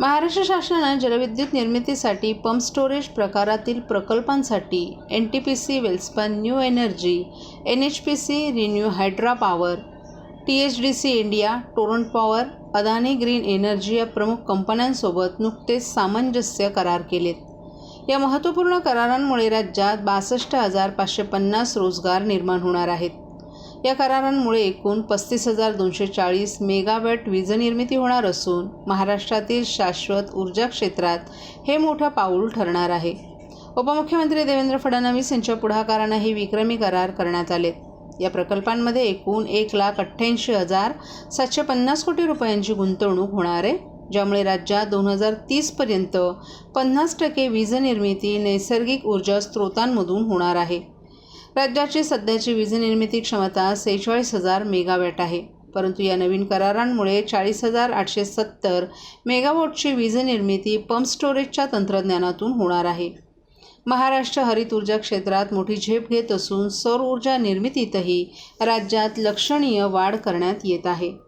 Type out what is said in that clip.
महाराष्ट्र शासनानं जलविद्युत निर्मितीसाठी पंप स्टोरेज प्रकारातील प्रकल्पांसाठी N T P C Welspun new energy N H P C renew hydro power T H D C India Torrent power Adani green energy या प्रमुख कंपन्यांसोबत नुकतेच सामंजस्य करार केलेत. या महत्त्वपूर्ण करारांमुळे राज्यात बासष्ट हजार पाचशे पन्नास रोजगार निर्माण होणार आहेत. या करारांमुळे एकूण पस्तीस हजार दोनशे चाळीस मेगावॅट वीजनिर्मिती होणार असून महाराष्ट्रातील शाश्वत ऊर्जा क्षेत्रात हे मोठं पाऊल ठरणार आहे. उपमुख्यमंत्री देवेंद्र फडणवीस यांच्या पुढाकारानं हे विक्रमी करार करण्यात आले. या प्रकल्पांमध्ये एकूण एक लाख अठ्ठ्याऐंशी हजार सातशे पन्नास कोटी रुपयांची गुंतवणूक होणार आहे ज्यामुळे राज्यात दोन हजार तीसपर्यंत पन्नास टक्के वीजनिर्मिती नैसर्गिक ऊर्जा स्रोतांमधून होणार आहे. राज्याची सध्याची वीज निर्मिती क्षमता सेहेचाळीस हजार मेगावॅट आहे. परंतु या नवीन करारांमुळे चाळीस हजार आठशे सत्तर मेगावॉटची वीज निर्मिती पंप स्टोरेजच्या तंत्रज्ञानातून होणार आहे. महाराष्ट्र हरित ऊर्जा क्षेत्रात मोठी झेप घेत असून सौर ऊर्जा निर्मितीतही राज्यात लक्षणीय वाढ करण्यात येत आहे.